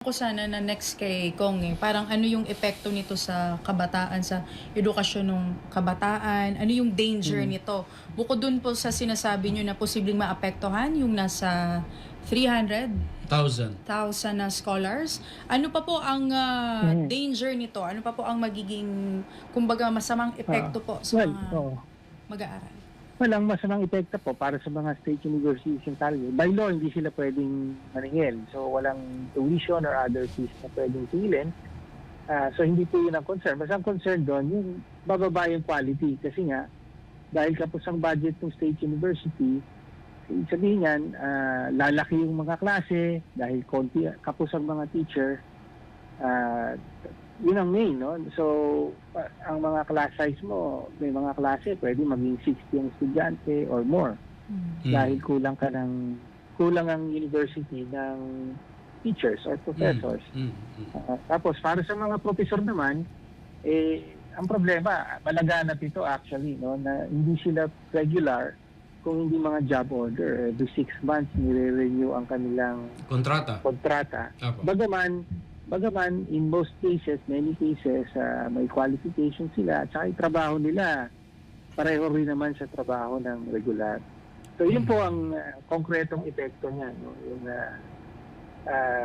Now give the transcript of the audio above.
ko sana na next kay Kong eh, parang ano yung epekto nito sa kabataan, sa edukasyon ng kabataan, ano yung danger nito. Bukod dun po sa sinasabi nyo na posibleng maapektuhan yung nasa 300,000 Thousand. na scholars, ano pa po ang ah, Mhm. danger nito? Ano pa po ang magiging, kumbaga, masamang epekto po sa Well, mga oo. mag-aaral? Walang masamang epekto po para sa mga state universities in Calgary. By law, hindi sila pwedeng maningil. So, walang tuition or other fees na pwedeng tingilin. Ah, so, hindi po yun ang concern. Basta ang concern doon, yung bababa yung quality. Kasi nga, dahil kapos ang budget ng state university, sabihin yan, ah, lalaki yung mga klase, dahil konti, kapos ang mga teacher, ah, yun ang main, no? So, ang mga class size mo, may mga klase, pwede maging 60 ang estudyante or more. Mm. Dahil kulang ka ng, kulang ang university ng teachers or professors. Mm. Mm. Ah, tapos, para sa mga professor naman, eh, ang problema, malaganap ito actually, no? Na hindi sila regular kung hindi mga job order. Every six months, nire-renew ang kanilang Kontrata. kontrata. Apo. Bagaman, bagaman in most cases, many cases, ah, may qualification sila at saka yung trabaho nila pareho rin naman sa trabaho ng regular. So yun Mhm. po ang ah, konkretong epekto niya, no? yung ah, ah,